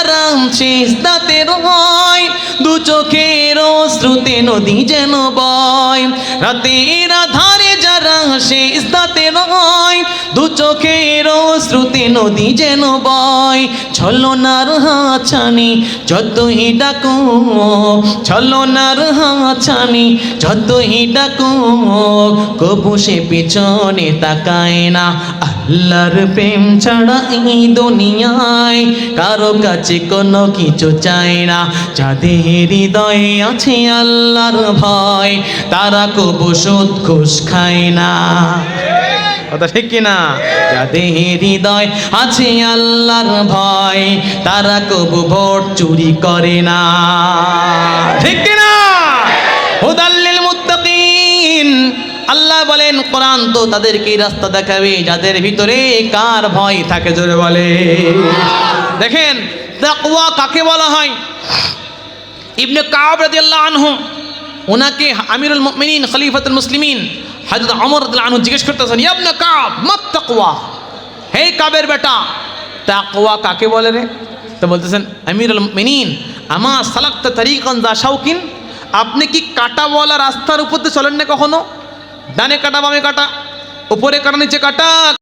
যারা শেষদাতে হয় দু চোখের শ্রুতে নদী যেন বয়। রাতের ধারে যারা শেষদাতে রয় দু চোখের শ্রুতে নদী যেন বয়। ছলনার হাছানি যতই ডাকো, ছলনার হাছানি যতই ডাকো, কবু সে পিছনে তাকায় না। আল্লাহর প্রেম ছাড়া এই দুনিয়ায় কারও কাছে কোনো কিছু চায় না। যাদের হৃদয়ে আছে আল্লাহর ভয়, তারা কবু সুদ ঘুষ খায় না। কথা ঠিক কিনা? যাদের হৃদয় আছে আল্লাহর ভয়, তারা কবু ভোট চুরি করে না। ঠিক কিনা? হুদাল্লিল মুত্তাকিন। আল্লাহ বলেন, কোরআন তো তাদেরকে রাস্তা দেখাবে, যাদের ভিতরে কার ভয় থাকে জোরে বলে। দেখেন, তাকওয়া কাকে বলা হয়? ইবনে কাব রাদিয়াল্লাহু আনহু ওনাকে আমিরুল মুমিনিন, খলিফাতুল মুসলিমিন হযরত অমর আনু জিজ্ঞেস করতেছেন ইয়াবনা কাব মাত তাকওয়া? হে কাবের বেটা। তাকওয়া কাকে বলে রে? তো বলতেছেন, আমিরুল মুমিনিন, আমা সালাক্ত তারিকান দা শাউকিন আপনি কি কাটাওয়ালা রাস্তার উপর দিয়ে চলেন না কখনো? ডানে কাটা, বামে কাটা। উপরে কাটা, নিচে কাটা।